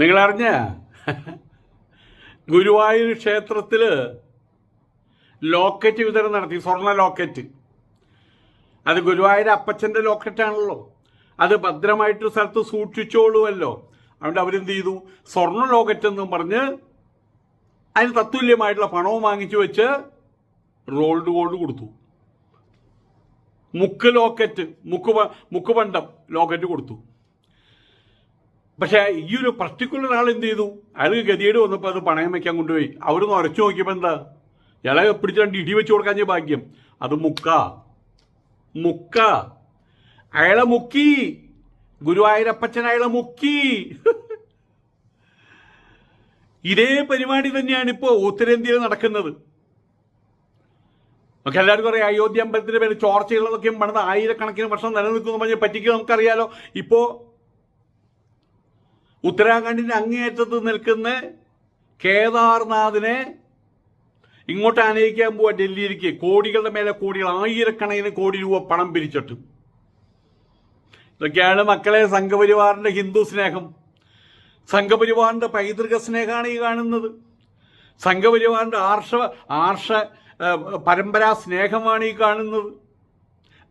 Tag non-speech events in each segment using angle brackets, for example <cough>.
നിങ്ങളറിഞ്ഞ ഗുരുവായൂർ ക്ഷേത്രത്തിൽ ലോക്കറ്റ് വിതരണം നടത്തി സ്വർണ ലോക്കറ്റ്. അത് ഗുരുവായൂർ അപ്പച്ചന്റെ ലോക്കറ്റാണല്ലോ. അത് ഭദ്രമായിട്ട് സ്ഥലത്ത് സൂക്ഷിച്ചോളുമല്ലോ അതുകൊണ്ട് അവരെന്ത് ചെയ്തു? സ്വർണ ലോക്കറ്റ് എന്നും പറഞ്ഞ് അതിന് തത്തുല്യമായിട്ടുള്ള പണവും വാങ്ങിച്ചു വെച്ച് റോൾഡ് ഗോൾഡ് കൊടുത്തു. മുക്ക് ലോക്കറ്റ് മുക്ക് മുക്കുപണ്ടം ലോക്കറ്റ് കൊടുത്തു. പക്ഷേ ഈ ഒരു പർട്ടിക്കുലർ ആൾ എന്ത് ചെയ്തു? അയാൾക്ക് ഗതിയേട് വന്നപ്പോൾ അത് പണയം വയ്ക്കാൻ കൊണ്ടുപോയി. അവിടുന്ന് ഉരച്ചു നോക്കിയപ്പോൾ എന്താ? ഇയാളെ പിടിച്ച് ഇടി വെച്ച് കൊടുക്കാൻ ഭാഗ്യം. അത് മുക്ക. മുക്ക. അയാളെ മുക്കി. ഗുരുവായൂരപ്പച്ചൻ അയാളെ മുക്കി. ഇതേ പരിപാടി തന്നെയാണ് ഇപ്പോൾ ഉത്തരേന്ത്യയിൽ നടക്കുന്നത്. നമുക്ക് എല്ലാവർക്കും അറിയാം അയോധ്യ അമ്പലത്തിന്റെ പേര് ചോർച്ചയുള്ളതൊക്കെയും പണിത് ആയിരക്കണക്കിന് വർഷം നിലനിൽക്കുന്നു പറഞ്ഞ് പറ്റിക്ക് നമുക്കറിയാലോ. ഇപ്പോ ഉത്തരാഖണ്ഡിന്റെ അങ്ങേയറ്റത്ത് നിൽക്കുന്ന കേദാർനാഥിനെ ഇങ്ങോട്ട് അനയിക്കാൻ പോവാ ഡൽഹിയിലേക്ക്. കോടികളുടെ മേലെ കോടികൾ ആയിരക്കണക്കിന് കോടി രൂപ പണം പിരിച്ചിട്ട്. ഇതൊക്കെയാണ് മക്കളെ സംഘപരിവാറിന്റെ ഹിന്ദു സ്നേഹം. സംഘപരിവാറിന്റെ പൈതൃക സ്നേഹമാണ് ഈ കാണുന്നത്. സംഘപരിവാറിന്റെ ആർഷ ആർഷ പരമ്പരാ സ്നേഹമാണ് ഈ കാണുന്നത്.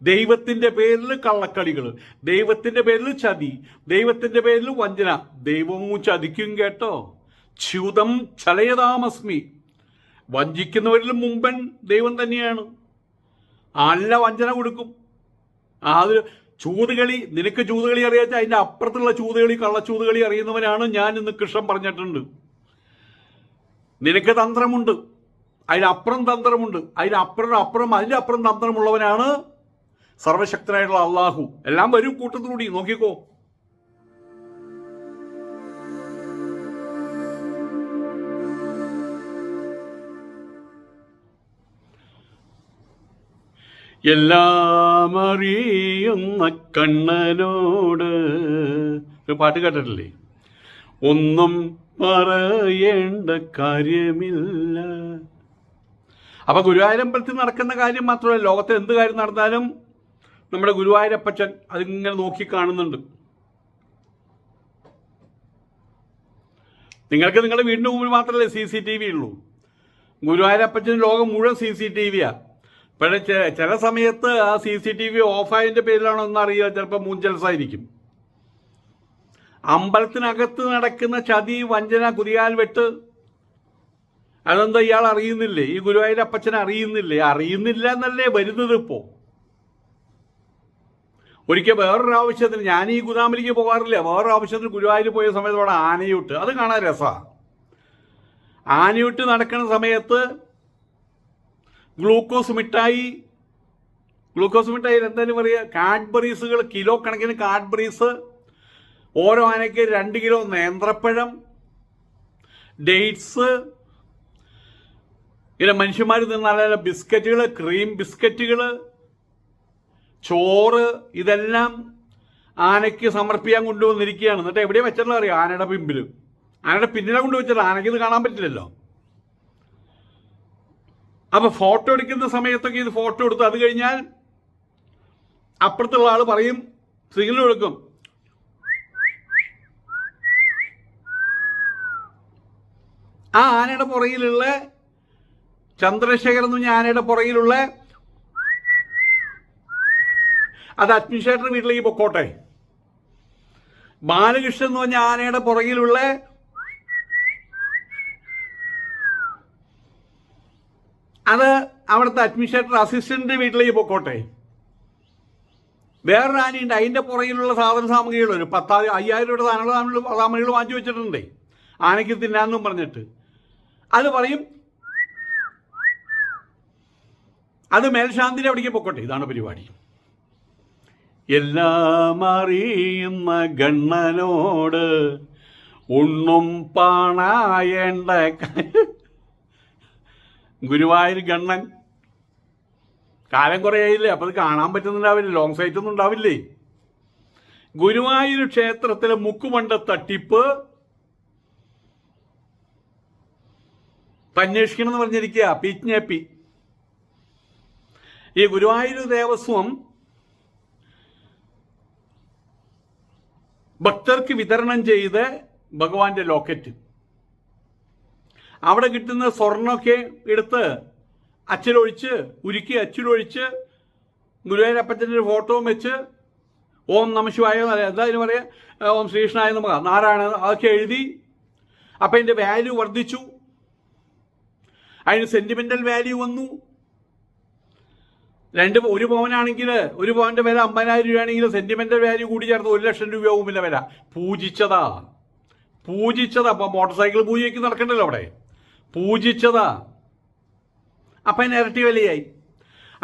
ദൈവത്തിന്റെ പേരിൽ കള്ളക്കളികൾ ദൈവത്തിന്റെ പേരിൽ ചതി ദൈവത്തിന്റെ പേരിൽ വഞ്ചന. ദൈവവും ചതിക്കും കേട്ടോ. ച്യുതം ചലയതാമസ്മി. വഞ്ചിക്കുന്നവരിൽ മുമ്പൻ ദൈവം തന്നെയാണ്. നല്ല വഞ്ചന കൊടുക്കും. അത് ചൂതുകളി നിനക്ക് ചൂതുകളി അറിയാച്ച അതിന്റെ അപ്പുറത്തുള്ള ചൂതുകളി കള്ളച്ചൂതുകളി അറിയുന്നവനാണ് ഞാൻ ഇന്ന് കൃഷ്ണൻ പറഞ്ഞിട്ടുണ്ട്. നിനക്ക് തന്ത്രമുണ്ട്. അതിനപ്പുറം തന്ത്രമുണ്ട്. അതിനപ്പുറം അപ്പുറം അതിന്റെ അപ്പുറം തന്ത്രമുള്ളവനാണ് സർവശക്തനായിട്ടുള്ള അള്ളാഹു. എല്ലാം വരും കൂട്ടത്തിലൂടി. നോക്കിക്കോ. എല്ലാം അറിയുന്ന കണ്ണനോട്. ഒരു പാട്ട് കേട്ടിട്ടില്ലേ? ഒന്നും പറയേണ്ട കാര്യമില്ല. അപ്പൊ ഗുരുവായൂരമ്പലത്തിൽ നടക്കുന്ന കാര്യം മാത്രമല്ല. ലോകത്തെ എന്ത് കാര്യം നടന്നാലും നമ്മുടെ ഗുരുവായൂരപ്പച്ചൻ അതിങ്ങനെ നോക്കി കാണുന്നുണ്ട്. നിങ്ങൾക്ക് നിങ്ങളുടെ വീടിന്റെ മുമ്പിൽ മാത്രമല്ലേ സി സി ടി വി ഉള്ളൂ. ഗുരുവായൂരപ്പച്ചൻ ലോകം മുഴുവൻ സി സി ടി വിയാണ് പക്ഷേ ചില സമയത്ത് ആ സി സി ടി വി ഓഫായതിന്റെ പേരിലാണോ എന്ന് അറിയില്ല ചിലപ്പോൾ മൂഞ്ചൽസായിരിക്കും. അമ്പലത്തിനകത്ത് നടക്കുന്ന ചതി വഞ്ചന കുതിയാൽ വെട്ട് അതെന്താ ഇയാൾ അറിയുന്നില്ലേ? ഈ ഗുരുവായൂരപ്പച്ചൻ അറിയുന്നില്ലേ? അറിയുന്നില്ല എന്നല്ലേ വരുന്നത് ഇപ്പോ? ഒരിക്കൽ വേറൊരു ആവശ്യത്തിന് ഞാൻ ഈ ഗുദാമിലേക്ക് പോകാറില്ല. വേറൊരു ആവശ്യത്തിന് ഗുരുവായൂർ പോയ സമയത്ത് അവിടെ ആനയൂട്ട്. അത് കാണാൻ രസമാണ് ആനയൂട്ട് നടക്കുന്ന സമയത്ത് ഗ്ലൂക്കോസ് മിഠായി ഗ്ലൂക്കോസ് മിഠായി എന്തായാലും പറയുക കാഡ്ബറീസുകൾ കിലോ കണക്കിന് കാഡ്ബറീസ് ഓരോ ആനയ്ക്ക് രണ്ട് കിലോ നേന്ത്രപ്പഴം ഡേറ്റ്സ് ഇങ്ങനെ മനുഷ്യന്മാർ തിന്ന നല്ല നല്ല ബിസ്ക്കറ്റുകൾ ക്രീം ബിസ്ക്കറ്റുകൾ ചോറ് ഇതെല്ലാം ആനയ്ക്ക് സമർപ്പിക്കാൻ കൊണ്ടുവന്നിരിക്കുകയാണ്. എന്നിട്ട് എവിടെയാ വെച്ചിട്ടുള്ള അറിയാം? ആനയുടെ പിമ്പിൽ ആനയുടെ പിന്നിലെ കൊണ്ട് വെച്ചിട്ട് ആനയ്ക്ക് ഇത് കാണാൻ പറ്റില്ലല്ലോ. അപ്പൊ ഫോട്ടോ എടുക്കുന്ന സമയത്തൊക്കെ ഇത് ഫോട്ടോ എടുത്ത്. അത് കഴിഞ്ഞാൽ അപ്പുറത്തുള്ള ആൾ പറയും സിഗ്നൽ കൊടുക്കും. ആ ആനയുടെ പുറകിലുള്ള ചന്ദ്രശേഖരൻ എന്ന് പറഞ്ഞ ആനയുടെ പുറകിലുള്ള അത് അഡ്മിനിസ്ട്രേറ്റർ വീട്ടിലേക്ക് പൊക്കോട്ടെ. ബാലകൃഷ്ണൻ എന്ന് പറഞ്ഞ ആനയുടെ പുറകിലുള്ള അത് അവിടുത്തെ അഡ്മിനിസ്ട്രേറ്റർ അസിസ്റ്റന്റിന്റെ വീട്ടിലേക്ക് പൊക്കോട്ടെ. വേറൊരു ആനയുണ്ട്. അതിന്റെ പുറകിലുള്ള സാധന സാമഗ്രികൾ ഒരു പത്താ അയ്യായിരം രൂപയുടെ സാധനങ്ങൾ സാമഗ്രികൾ വാങ്ങിച്ചു വെച്ചിട്ടുണ്ടേ. ആനയ്ക്ക് തിന്നാന്നും പറഞ്ഞിട്ട്. അത് പറയും അത് മേൽശാന്തിന്റെ അവിടേക്ക് പൊക്കോട്ടെ. ഇതാണ് പരിപാടി. എല്ലാം അറിയുന്ന ഗണ്ണനോട് ഉണ്ണും പണായേണ്ട ഗുരുവായൂർ ഗണ്ണൻ. കാലം കുറേ ആയില്ലേ അപ്പം അത് കാണാൻ പറ്റുന്നുണ്ടാവില്ല? ലോങ് സൈറ്റ് ഒന്നും ഉണ്ടാവില്ലേ? ഗുരുവായൂർ ക്ഷേത്രത്തിലെ മുക്കുമണ്ട തട്ടിപ്പ് അന്വേഷിക്കണം എന്ന് പറഞ്ഞിരിക്കുക പിജ്ഞപ്പി ഈ ഗുരുവായൂർ ദേവസ്വം ഭക്തർക്ക് വിതരണം ചെയ്ത് ഭഗവാന്റെ ലോക്കറ്റ്. അവിടെ കിട്ടുന്ന സ്വർണമൊക്കെ എടുത്ത് അച്ചിലൊഴിച്ച് ഉരുക്കി അച്ചിലൊഴിച്ച് ഗുരുവായൂരപ്പച്ചന്റെ ഒരു ഫോട്ടോവും വെച്ച് ഓം നമശിവായ എന്തായാലും പറയുക ഓം ശ്രീകൃഷ്ണായ നമുക്ക് നാരായണ അതൊക്കെ എഴുതി അപ്പം അതിന്റെ വാല്യൂ വർദ്ധിച്ചു. അതിന് സെന്റിമെന്റൽ വാല്യൂ വന്നു. രണ്ട് ഒരു പവനാണെങ്കിൽ ഒരു പവന്റെ വില അമ്പതിനായിരം രൂപയാണെങ്കിൽ സെന്റിമെന്റൽ വാല്യൂ കൂടി ചേർത്ത് ഒരു ലക്ഷം രൂപയാവും പിന്നെ വില. പൂജിച്ചതാ. പൂജിച്ചതാ. അപ്പൊ മോട്ടോർ സൈക്കിൾ പൂജയ്ക്ക് നടക്കണ്ടല്ലോ അവിടെ. പൂജിച്ചതാ. അപ്പം ഇരട്ടി വിലയായി.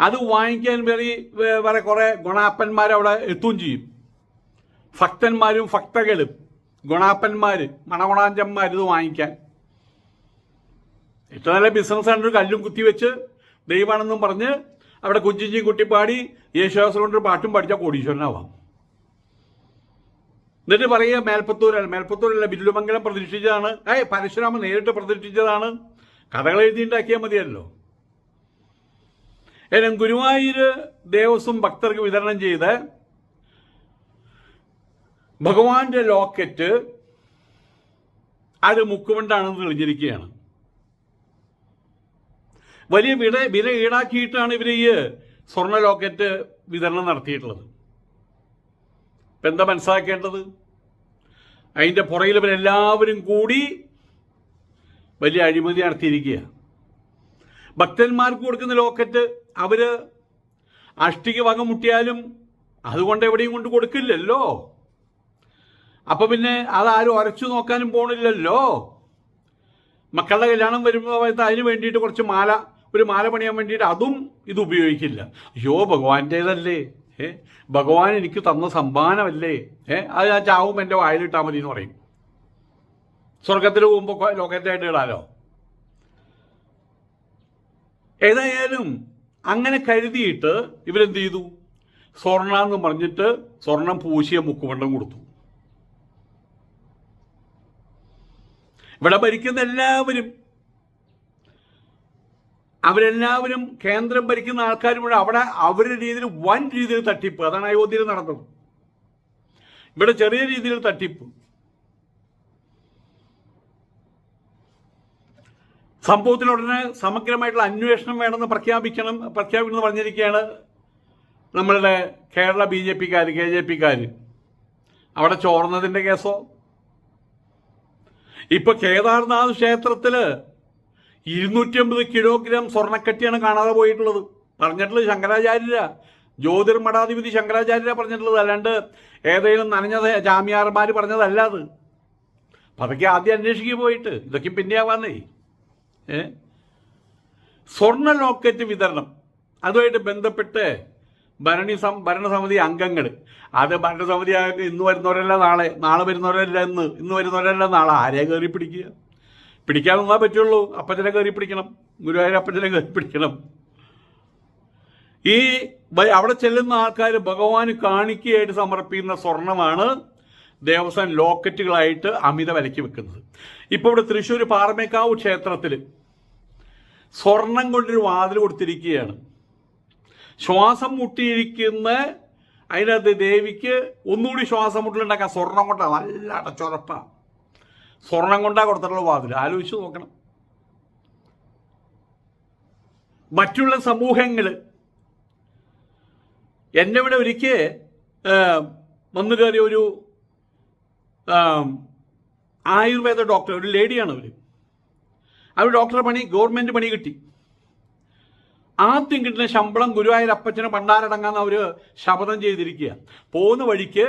അത് വാങ്ങിക്കാൻ വേറി വേ- വേറെ കുറേ ഗുണാപ്പന്മാർ അവിടെ എത്തുകയും ചെയ്യും. ഭക്തന്മാരും ഭക്തകളും. ഗുണാപ്പന്മാർ മണഗുണാഞ്ചന്മാർ ഇത് വാങ്ങിക്കാൻ. ഏറ്റവും നല്ല ബിസിനസ് ആണ്. ഒരു കല്ലും കുത്തിവെച്ച് ദൈവമാണെന്നും പറഞ്ഞ് അവിടെ കുഞ്ചിഞ്ചിയും കുട്ടിപ്പാടി യേശുദാസ് കൊണ്ട് പാട്ടും പഠിച്ച കോടീശ്വരനാവാം. എന്നിട്ട് പറയുക മേൽപ്പത്തൂരല്ല മേൽപ്പത്തൂരല്ല ബില്ലുമംഗലം പ്രതിഷ്ഠിച്ചതാണ്. ഏ പരശുരാമൻ നേരിട്ട് പ്രതിഷ്ഠിച്ചതാണ്. കഥകൾ എഴുതിയുണ്ടാക്കിയാൽ മതിയല്ലോ. എന്നും ഗുരുവായൂര് ദേവസ്വം ഭക്തർക്ക് വിതരണം ചെയ്ത് ഭഗവാന്റെ ലോക്കറ്റ് അത് മുക്കുകൊണ്ടാണെന്ന് തെളിഞ്ഞിരിക്കുകയാണ്. വലിയ വില വില ഈടാക്കിയിട്ടാണ് ഇവർ ഈ സ്വർണ ലോക്കറ്റ് വിതരണം നടത്തിയിട്ടുള്ളത്. ഇപ്പം എന്താ മനസ്സിലാക്കേണ്ടത്? അതിന്റെ പുറകിൽ ഇവരെല്ലാവരും കൂടി വലിയ അഴിമതി നടത്തിയിരിക്കുക ഭക്തന്മാർക്ക് കൊടുക്കുന്ന ലോക്കറ്റ് അവർ അഷ്ടിക വക മുട്ടിയാലും അതുകൊണ്ട് എവിടെയും കൊണ്ട് കൊടുക്കില്ലല്ലോ. അപ്പം പിന്നെ അതാരും ഉരച്ചു നോക്കാനും പോണില്ലല്ലോ. മക്കളുടെ കല്യാണം വരുമ്പോൾ അതിന് വേണ്ടിയിട്ട് കുറച്ച് മാല ഒരു മാല പണിയാൻ വേണ്ടിയിട്ട് അതും ഇത് ഉപയോഗിക്കില്ല. അയ്യോ ഭഗവാന്റേതല്ലേ? ഏ? ഭഗവാൻ എനിക്ക് തന്ന സമ്മാനമല്ലേ? ഏ? അത് ഞാൻ ചാവും എന്റെ വായിലിട്ടാൽ മതി എന്ന് പറയും സ്വർഗത്തിൽ പോകുമ്പോൾ ലോകത്തായിട്ട് ഇടാലോ? ഏതായാലും അങ്ങനെ കരുതിയിട്ട് ഇവരെന്ത് ചെയ്തു? സ്വർണ എന്ന് പറഞ്ഞിട്ട് സ്വർണം പൂശിയ മുക്കുമണ്ഡം കൊടുത്തു. ഇവിടെ ഭരിക്കുന്ന എല്ലാവരും അവരെല്ലാവരും കേന്ദ്രം ഭരിക്കുന്ന ആൾക്കാരും കൂടെ അവിടെ അവരുടെ രീതിയിൽ വൻ രീതിയിൽ തട്ടിപ്പ്. അതാണ് അയോധ്യയിൽ നടന്നത്. ഇവിടെ ചെറിയ രീതിയിൽ തട്ടിപ്പ്. സംഭവത്തിന് ഉടനെ സമഗ്രമായിട്ടുള്ള അന്വേഷണം വേണമെന്ന് പ്രഖ്യാപിക്കണം പ്രഖ്യാപിക്കണമെന്ന് പറഞ്ഞിരിക്കുകയാണ് നമ്മളുടെ കേരള ബി ജെ പിക്കാർ കെ ജെ പിക്കാർ അവിടെ ചോർന്നതിന്റെ കേസോ? ഇപ്പൊ കേദാർനാഥ് ക്ഷേത്രത്തിൽ ഇരുന്നൂറ്റി അമ്പത് കിലോഗ്രാം സ്വർണക്കട്ടിയാണ് കാണാതെ പോയിട്ടുള്ളത്. പറഞ്ഞിട്ടുള്ളത് ശങ്കരാചാര്യ ജ്യോതിർമഠാധിപതി ശങ്കരാചാര്യ പറഞ്ഞിട്ടുള്ളത്. അല്ലാണ്ട് ഏതെങ്കിലും നനഞ്ഞ ജാമ്യാർമാർ പറഞ്ഞതല്ല അത്. അപ്പൊ അതൊക്കെ ആദ്യം അന്വേഷിക്കുക പോയിട്ട്. ഇതൊക്കെ പിന്നെയാവാന്നേ ഏ? സ്വർണ ലോക്കറ്റ് വിതരണം. അതുമായിട്ട് ബന്ധപ്പെട്ട് ഭരണി സം ഭരണസമിതി അംഗങ്ങൾ. അത് ഭരണസമിതി ഇന്ന് വരുന്നവരല്ല നാളെ നാളെ വരുന്നവരല്ല ഇന്ന് ഇന്ന് വരുന്നവരല്ല നാളെ ആരെ കയറി പിടിക്കുക? പിടിക്കാൻ നിന്നാ പറ്റുള്ളൂ. അപ്പച്ചനെ കയറി പിടിക്കണം. ഗുരുവായൂർ അപ്പച്ചനെ കയറി പിടിക്കണം. ഈ അവിടെ ചെല്ലുന്ന ആൾക്കാർ ഭഗവാന് കാണിക്കയായിട്ട് സമർപ്പിക്കുന്ന സ്വർണമാണ് ദേവസ്വം ലോക്കറ്റുകളായിട്ട് അമിത വിലയ്ക്ക് വെക്കുന്നത് ഇപ്പോൾ ഇവിടെ തൃശ്ശൂർ പാറമേക്കാവ് ക്ഷേത്രത്തിൽ സ്വർണം കൊണ്ടൊരു വാതിൽ കൊടുത്തിരിക്കുകയാണ്. ശ്വാസം മുട്ടിയിരിക്കുന്ന അതിനകത്ത് ദേവിക്ക് ഒന്നുകൂടി ശ്വാസം മുട്ടലുണ്ടാക്കാൻ സ്വർണം കൊണ്ടാണ് നല്ല അടച്ചുറപ്പാണ് സ്വർണം കൊണ്ടാണ് കൊടുത്തിട്ടുള്ള വാതിൽ ആലോചിച്ച് നോക്കണം. മറ്റുള്ള സമൂഹങ്ങൾ എന്നെ ഇവിടെ ഒരിക്കൽ വന്നു കയറിയ ഒരു ആയുർവേദ ഡോക്ടർ ഒരു ലേഡിയാണ് അവർ അവർ ഡോക്ടറെ പണി ഗവൺമെന്റ് പണി കിട്ടി. ആദ്യം കിട്ടുന്ന ശമ്പളം ഗുരുവായൂർ അപ്പച്ചന് പണ്ടാരടങ്ങാന്ന് അവർ ശപഥം ചെയ്തിരിക്കുക പോകുന്ന വഴിക്ക്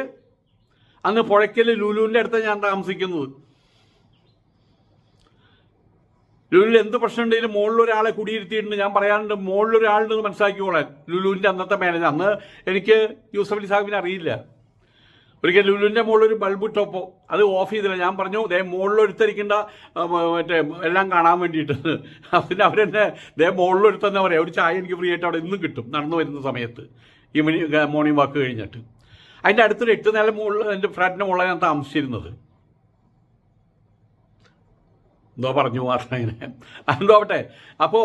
അന്ന് പുഴയ്ക്കൽ ലുലുവിന്റെ അടുത്ത് ഞാൻ താമസിക്കുന്നത്. ലുലുവിൽ എന്ത് പ്രശ്നം ഉണ്ടെങ്കിലും മുകളിൽ ഒരാളെ കുടിയിരുത്തിയിട്ടുണ്ട്. ഞാൻ പറയാറുണ്ട് മുകളിൽ ഒരാളുണ്ടെന്ന് മനസ്സിലാക്കിക്കോളാൻ ലുലുവിന്റെ അന്നത്തെ മാനേജർ അന്ന് എനിക്ക് യൂസഫ് അലി സാഹിബിനെ അറിയില്ല. ഒരിക്കൽ ലുലുവിന്റെ ഒരു ബൾബ് ഇട്ടപ്പോൾ അത് ഓഫ് ചെയ്തില്ല. ഞാൻ പറഞ്ഞു ദേ മുകളിലൊരുത്തരിക്കേണ്ട മറ്റേ എല്ലാം കാണാൻ വേണ്ടിയിട്ട്. <laughs> അതിന് അവരെന്നെ ദേ മുകളിലൊരുത്തന്നെ പറയാം ഒരു ചായ എനിക്ക് ഫ്രീ ആയിട്ട് അവിടെ ഇന്നും കിട്ടും നടന്നു വരുന്ന സമയത്ത്. ഈവനിങ് മോർണിംഗ് വാക്ക് കഴിഞ്ഞിട്ട്. അതിന്റെ അടുത്തൊരു എട്ട് നില മുകളിൽ എന്റെ ഫ്ലാറ്റിന്റെ മുകളിലാണ് ഞാൻ താമസിച്ചിരുന്നത്. എന്തോ പറഞ്ഞു ഇങ്ങനെ. എന്തോ ആവട്ടെ. അപ്പോ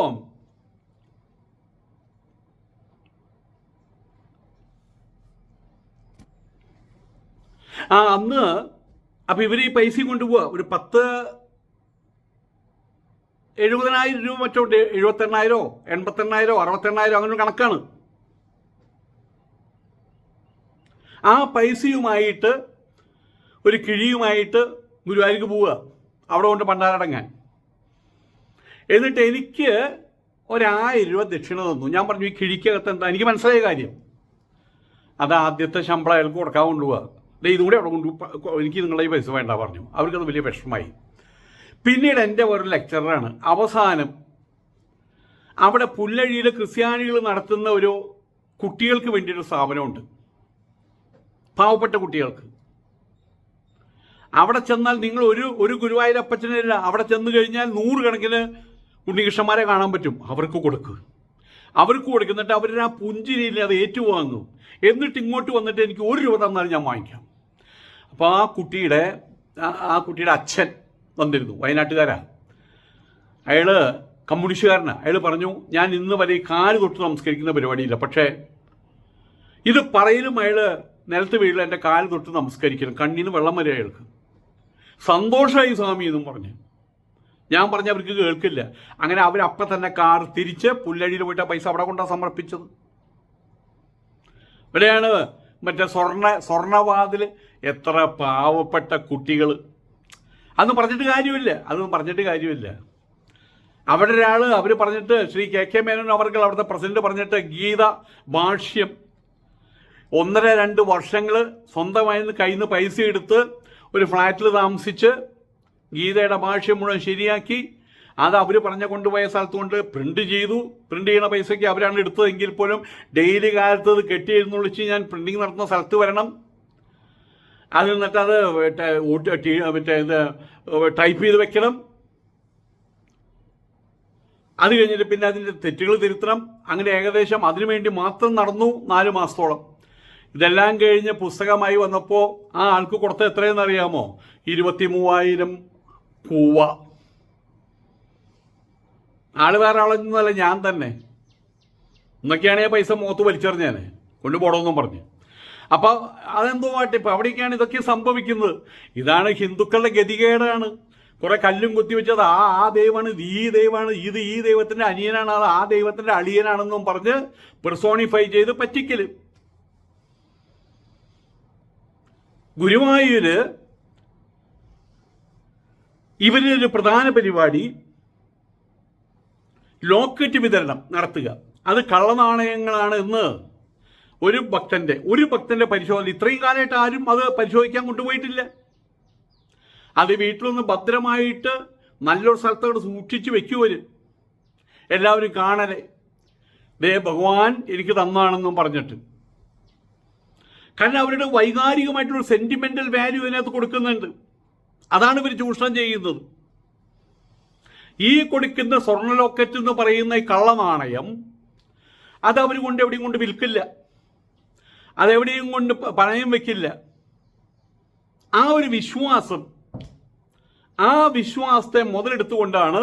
ആ അന്ന് അപ്പം ഇവർ ഈ പൈസ കൊണ്ടുപോവുക ഒരു പത്ത് എഴുപതിനായിരം രൂപ മറ്റോ എഴുപത്തെണ്ണായിരോ എൺപത്തെണ്ണായിരോ അറുപത്തെണ്ണായിരോ അങ്ങനെ കണക്കാണ്. ആ പൈസയുമായിട്ട് ഒരു കിഴിയുമായിട്ട് ഗുരുവായൂർക്ക് പോവുക അവിടെ കൊണ്ട് പണ്ടാരടങ്ങാൻ എന്നിട്ട് എനിക്ക് ഒരായിരം രൂപ ദക്ഷിണ തന്നു. ഞാൻ പറഞ്ഞു ഈ കിഴിക്കകത്ത് എന്താ? എനിക്ക് മനസ്സിലായ കാര്യം. അത് ആദ്യത്തെ ശമ്പളം അയാൾക്ക് കൊടുക്കാൻ കൊണ്ടുപോവുക ദേ ഇതും അവിടെ കൊണ്ടു എനിക്ക് നിങ്ങളുടെ ഈ പൈസ വേണ്ട പറഞ്ഞു. അവർക്കത് വലിയ വിഷമമായി. പിന്നീട് എന്റെ ഒരു ലെക്ചറാണ് അവസാനം അവിടെ പുല്ലഴിയിൽ ക്രിസ്ത്യാനികൾ നടത്തുന്ന ഒരു കുട്ടികൾക്ക് വേണ്ടിയൊരു സ്ഥാപനമുണ്ട്. പാവപ്പെട്ട കുട്ടികൾക്ക്. അവിടെ ചെന്നാൽ നിങ്ങൾ ഒരു ഒരു ഗുരുവായൂരപ്പച്ചനില്ല. അവിടെ ചെന്ന് കഴിഞ്ഞാൽ നൂറുകണക്കിന് ഉണ്ണികൃഷ്ണന്മാരെ കാണാൻ പറ്റും. അവർക്ക് കൊടുക്കുക അവർക്ക് കൊടുക്കുന്നിട്ട് അവരുടെ ആ പുഞ്ചിരിയിൽ അത് ഏറ്റുവാങ്ങും. എന്നിട്ട് ഇങ്ങോട്ട് വന്നിട്ട് എനിക്ക് ഒരു രൂപ തന്നാലും ഞാൻ വാങ്ങിക്കാം. അപ്പോൾ ആ കുട്ടിയുടെ ആ- കുട്ടിയുടെ അച്ഛൻ വന്നിരുന്നു. വയനാട്ടുകാരാ. അയാൾ കമ്മ്യൂണിസ്റ്റുകാരനാണ് അയാൾ പറഞ്ഞു ഞാൻ ഇന്ന് വരെ കാൽ തൊട്ട് നമസ്കരിക്കുന്ന പരിപാടിയില്ല. പക്ഷേ ഇത് പറയലും അയാൾ നിലത്ത് വീഴില്ല എന്റെ കാൽ തൊട്ട് നമസ്കരിക്കണം. കണ്ണിന് വെള്ളം വരെ അയാൾക്ക്. സന്തോഷമായി സ്വാമി എന്നും പറഞ്ഞു. ഞാൻ പറഞ്ഞ അവർക്ക് കേൾക്കില്ല. അങ്ങനെ അവരപ്പം തന്നെ കാർ തിരിച്ച് പുല്ലഴിയിൽ പോയിട്ട് പൈസ അവിടെ കൊണ്ടാണ് സമർപ്പിച്ചത്. ഇവിടെയാണ് മറ്റേ സ്വർണ സ്വർണവാതിൽ എത്ര പാവപ്പെട്ട കുട്ടികൾ അതൊന്നും പറഞ്ഞിട്ട് കാര്യമില്ല. അതൊന്നും പറഞ്ഞിട്ട് കാര്യമില്ല. അവിടെ ഒരാൾ അവർ പറഞ്ഞിട്ട് ശ്രീ കെ കെ മേനോൻ അവർക്ക് അവിടുത്തെ പ്രസിഡന്റ് പറഞ്ഞിട്ട് ഗീത ഭാഷ്യം. ഒന്നര രണ്ട് വർഷങ്ങൾ സ്വന്തമായി കയ്യിൽ നിന്ന് പൈസ എടുത്ത് ഒരു ഫ്ലാറ്റിൽ താമസിച്ച് ഗീതയുടെ ഭാഷ മുഴുവൻ ശരിയാക്കി. അത് അവർ പറഞ്ഞ കൊണ്ടുപോയ സ്ഥലത്ത് കൊണ്ട് പ്രിന്റ് ചെയ്തു. പ്രിന്റ് ചെയ്യുന്ന പൈസയ്ക്ക് അവരാണ് എടുത്തതെങ്കിൽ പോലും ഡെയിലി കാലത്ത് അത് കെട്ടിയിരുന്നൊളിച്ച് ഞാൻ പ്രിന്റിങ് നടത്തുന്ന സ്ഥലത്ത് വരണം. അത് എന്നിട്ട് അത് മറ്റേ ഇത് ടൈപ്പ് ചെയ്ത് വെക്കണം. അത് കഴിഞ്ഞിട്ട് പിന്നെ അതിന്റെ തെറ്റുകൾ തിരുത്തണം. അങ്ങനെ ഏകദേശം അതിനുവേണ്ടി മാത്രം നടന്നു നാല് മാസത്തോളം. ഇതെല്ലാം കഴിഞ്ഞ് പുസ്തകമായി വന്നപ്പോൾ ആ ആൾക്ക് കൊടുത്ത എത്രയെന്ന് അറിയാമോ ഇരുപത്തി മൂവായിരം പൂവ. ആൾ വേറെ ആളൊന്നുമല്ല ഞാൻ തന്നെ. എന്നൊക്കെയാണ് ഈ പൈസ മുഖത്ത് വലിച്ചെറിഞ്ഞേനെ. കൊണ്ടുപോകണമെന്നും പറഞ്ഞു. അതെന്തോ ആട്ടെ ഇപ്പം അവിടേക്കാണ് ഇതൊക്കെ സംഭവിക്കുന്നത്. ഇതാണ് ഹിന്ദുക്കളുടെ ഗതികേടാണ്. കുറെ കല്ലും കുത്തിവെച്ചത് ആ ആ ദൈവമാണ് ഇത് ഈ ദൈവമാണ് ഇത് ഈ ദൈവത്തിന്റെ അനിയനാണ് അത് ആ ദൈവത്തിന്റെ അളിയനാണെന്നും പറഞ്ഞ് പെർസോണിഫൈ ചെയ്ത് പറ്റിക്കൽ. ഗുരുവായൂര് ഇവരുടെ ഒരു പ്രധാന പരിപാടി ലോക്കറ്റ് വിതരണം നടത്തുക. അത് കള്ളനാണയങ്ങളാണ് എന്ന് ഒരു ഭക്തന്റെ ഒരു ഭക്തന്റെ പരിശോധന. ഇത്രയും കാലമായിട്ട് ആരും അത് പരിശോധിക്കാൻ കൊണ്ടുപോയിട്ടില്ല. അത് വീട്ടിലൊന്ന് ഭദ്രമായിട്ട് നല്ലൊരു സ്ഥലത്തോട് സൂക്ഷിച്ചു വെക്കുവരും എല്ലാവരും കാണലേ ദേ ഭഗവാൻ എനിക്ക് തന്നാണെന്നും പറഞ്ഞിട്ട്. കാരണം അവരുടെ വൈകാരികമായിട്ടുള്ള സെന്റിമെന്റൽ വാല്യൂ ഇതിനകത്ത് കൊടുക്കുന്നുണ്ട്. അതാണ് ഇവർ ചൂഷണം ചെയ്യുന്നത്. ഈ കൊടുക്കുന്ന സ്വർണ ലോക്കറ്റ് എന്ന് പറയുന്ന ഈ കള്ളനാണയം അത് അവർ കൊണ്ട് എവിടെയും കൊണ്ട് വിൽക്കില്ല. അതെവിടെയും കൊണ്ട് പണയം വെക്കില്ല. ആ ഒരു വിശ്വാസം ആ വിശ്വാസത്തെ മുതലെടുത്തുകൊണ്ടാണ്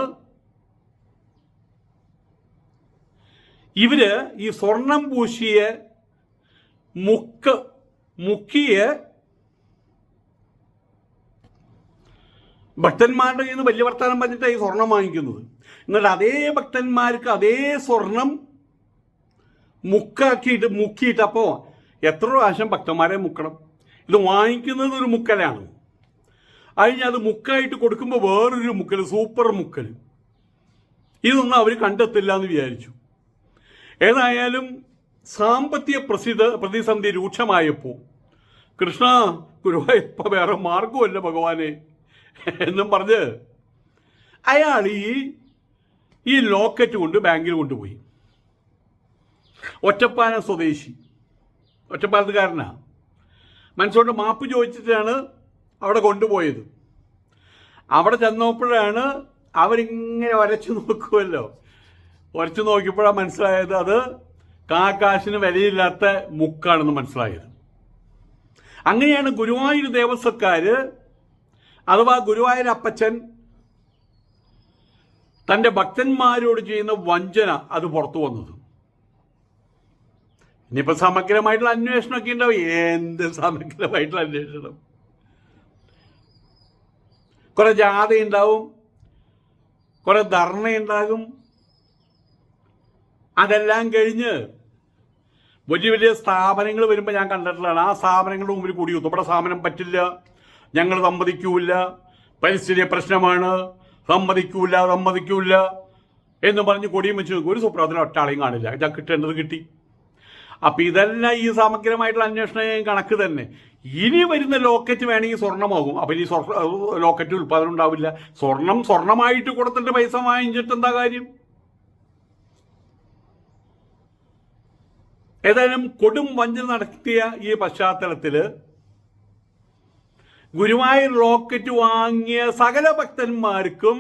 ഇവർ ഈ സ്വർണം പൂശിയ മുക്ക് മുക്കിയ ഭക്തന്മാരുടെ കയ്യിൽ നിന്ന് വലിയ വർത്തമാനം പറഞ്ഞിട്ടാണ് ഈ സ്വർണം വാങ്ങിക്കുന്നത്. എന്നിട്ട് അതേ ഭക്തന്മാർക്ക് അതേ സ്വർണം മുക്കാക്കിയിട്ട് മുക്കിയിട്ട് അപ്പോൾ എത്ര പ്രാവശ്യം ഭക്തന്മാരെ മുക്കണം? ഇത് വാങ്ങിക്കുന്നത് ഒരു മുക്കലാണ്. അതിന് അത് മുക്കായിട്ട് കൊടുക്കുമ്പോൾ വേറൊരു മുക്കൽ സൂപ്പർ മുക്കൽ. ഇതൊന്നും അവർ കണ്ടെത്തില്ല എന്ന് വിചാരിച്ചു. ഏതായാലും സാമ്പത്തിക പ്രസിദ്ധ പ്രതിസന്ധി രൂക്ഷമായപ്പോൾ കൃഷ്ണ ഗുരുവായൂരപ്പ വേറെ മാർഗമല്ല ഭഗവാനെ എന്നും പറഞ്ഞ് അയാൾ ഈ ഈ ലോക്കറ്റ് കൊണ്ട് ബാങ്കിൽ കൊണ്ടുപോയി. ഒറ്റപ്പാലം സ്വദേശി. ഒറ്റപ്പാലത്തുകാരനാ. മനസ്സുകൊണ്ട് മാപ്പ് ചോദിച്ചിട്ടാണ് അവിടെ കൊണ്ടുപോയത്. അവിടെ ചെന്നപ്പോഴാണ് അവരിങ്ങനെ വരച്ചു നോക്കുമല്ലോ വരച്ചു നോക്കിയപ്പോഴാണ് മനസ്സിലായത് അത് കാക്കാശിന് വിലയില്ലാത്ത മുക്കാണെന്ന് മനസ്സിലായത്. അങ്ങനെയാണ് ഗുരുവായൂർ ദേവസ്വക്കാർ അഥവാ ഗുരുവായൂർ അപ്പച്ചൻ തന്റെ ഭക്തന്മാരോട് ചെയ്യുന്ന വഞ്ചന അത് പുറത്തു വന്നത്. ഇനിയിപ്പോൾ സമഗ്രമായിട്ടുള്ള അന്വേഷണമൊക്കെ ഉണ്ടാവും. എന്ത് സമഗ്രമായിട്ടുള്ള അന്വേഷണം? കുറെ ജാഥ ഉണ്ടാവും കുറെ ധർണ ഉണ്ടാകും അതെല്ലാം കഴിഞ്ഞ് വലിയ വലിയ സ്ഥാപനങ്ങൾ വരുമ്പോൾ ഞാൻ കണ്ടിട്ടുള്ളതാണ്. ആ സ്ഥാപനങ്ങളുടെ മുമ്പിൽ കൂടി നമ്മുടെ സ്ഥാപനം പറ്റില്ല. ഞങ്ങൾ സമ്മതിക്കൂല പരിസ്ഥിതി പ്രശ്നമാണ്. സമ്മതിക്കൂല സമ്മതിക്കൂല എന്ന് പറഞ്ഞ് കൊടിയും വെച്ച്. ഒരു സുപ്രഭാതത്തിൽ ഒറ്റാളെയും കാണില്ല. ഞാൻ കിട്ടേണ്ടത് കിട്ടി. അപ്പൊ ഇതെല്ലാം ഈ സമഗ്രമായിട്ടുള്ള അന്വേഷണം കണക്ക് തന്നെ. ഇനി വരുന്ന ലോക്കറ്റ് വേണമെങ്കിൽ സ്വർണമാകും അപ്പൊ ഇനി സ്വർണ ലോക്കറ്റ് ഉൽപ്പാദനം ഉണ്ടാവില്ല. സ്വർണം സ്വർണമായിട്ട് കൊടുത്തിട്ട് പൈസ വാങ്ങിച്ചിട്ട് എന്താ കാര്യം? ഏതായാലും കൊടും വഞ്ചന നടത്തിയ ഈ പശ്ചാത്തലത്തിൽ ഗുരുവായൂർ റോക്കറ്റ് വാങ്ങിയ സകല ഭക്തന്മാർക്കും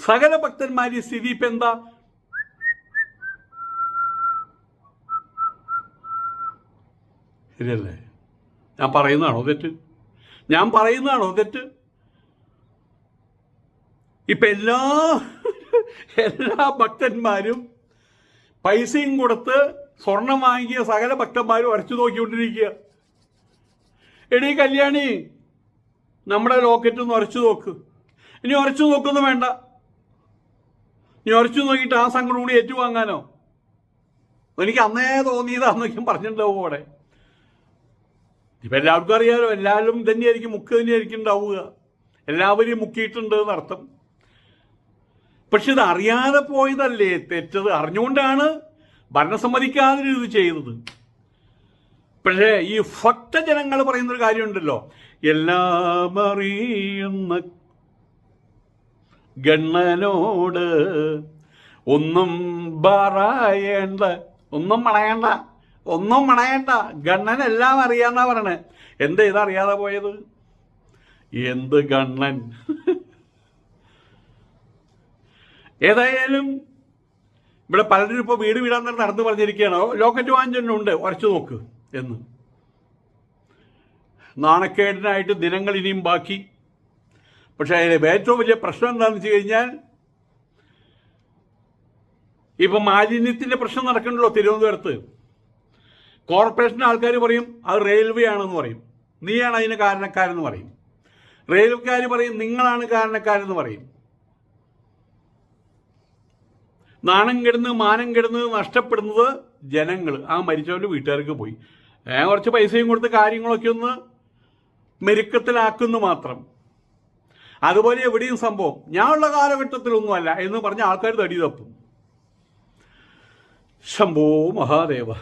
സകല ഭക്തന്മാരുടെ സ്ഥിതി ഇപ്പൊ എന്താ? ശരിയല്ലേ? ഞാൻ പറയുന്നതാണോ തെറ്റ്? ഞാൻ പറയുന്നതാണോ തെറ്റ്? ഇപ്പൊ എല്ലാ <laughs> എല്ലാ ഭക്തന്മാരും പൈസയും കൊടുത്ത് സ്വർണം വാങ്ങിയ സകല ഭക്തന്മാരും അരച്ചു നോക്കിക്കൊണ്ടിരിക്കുക. എടീ കല്യാണി നമ്മുടെ ലോക്കറ്റ് ഒന്ന് ഉരച്ചു നോക്ക്. ഇനി ഉരച്ചു നോക്കൊന്നും വേണ്ട. ഇനി ഉരച്ചു നോക്കിയിട്ട് ആ സംഘം കൂടി ഏറ്റുവാങ്ങാനോ? എനിക്ക് അന്നേ തോന്നിയതാന്നൊക്കെ പറഞ്ഞിട്ടുണ്ടാവും അവിടെ ഇപ്പം എല്ലാവർക്കും അറിയാലോ എല്ലാവരും തന്നെയായിരിക്കും മുക്ക് തന്നെയായിരിക്കും ഉണ്ടാവുക. എല്ലാവരെയും മുക്കിയിട്ടുണ്ട് എന്നർത്ഥം. പക്ഷെ ഇത് അറിയാതെ പോയതല്ലേ തെറ്റത്? അറിഞ്ഞുകൊണ്ടാണ് ഭരണസമ്മതിക്കാതെ ഇത് ചെയ്തത്. പക്ഷേ ഈ ഭക്ത ജനങ്ങൾ പറയുന്നൊരു കാര്യമുണ്ടല്ലോ. എല്ലാം അറിയുന്ന ഗണ്ണനോട് ഒന്നും പറയേണ്ട ഒന്നും മണയണ്ട ഒന്നും മണയണ്ട. ഗണ്ണൻ എല്ലാം അറിയാന്നാ പറയണേ. എന്താ ഇതറിയാതെ പോയത്? എന്ത് ഗണ്ണൻ? ഏതായാലും ഇവിടെ പലരും ഇപ്പോൾ വീട് വീടാൻ തന്നെ നടന്നു പറഞ്ഞിരിക്കുകയാണ്. ലോക്കറ്റ് വാഞ്ചനുണ്ട് ഉരച്ചു നോക്ക് എന്ന്. നാണക്കേടിനായിട്ട് ദിനങ്ങൾ ഇനിയും ബാക്കി. പക്ഷെ അതിലെ ഏറ്റവും വലിയ പ്രശ്നം എന്താണെന്ന് വെച്ച് കഴിഞ്ഞാൽ ഇപ്പം മാലിന്യത്തിന്റെ പ്രശ്നം നടക്കണല്ലോ തിരുവനന്തപുരത്ത്. കോർപ്പറേഷൻ ആൾക്കാർ പറയും അത് റെയിൽവേ ആണെന്ന് പറയും. നീയാണ് അതിന് കാരണക്കാരെന്ന് പറയും. റെയിൽവേക്കാർ പറയും നിങ്ങളാണ് കാരണക്കാരെന്ന് പറയും. നാണം കെടുന്ന് മാനം കെടുന്ന് നഷ്ടപ്പെടുന്നത് ജനങ്ങൾ ആ മരിച്ചവന്റെ വീട്ടുകാർക്ക് പോയി. കുറച്ച് പൈസയും കൊടുത്ത് കാര്യങ്ങളൊക്കെ ഒന്ന് മെരുക്കത്തിലാക്കുന്നു മാത്രം. അതുപോലെ എവിടെയും സംഭവം. ഞാനുള്ള കാലഘട്ടത്തിലൊന്നുമല്ല എന്ന് പറഞ്ഞ ആൾക്കാർ തടി തപ്പും. ശംഭോ മഹാദേവ.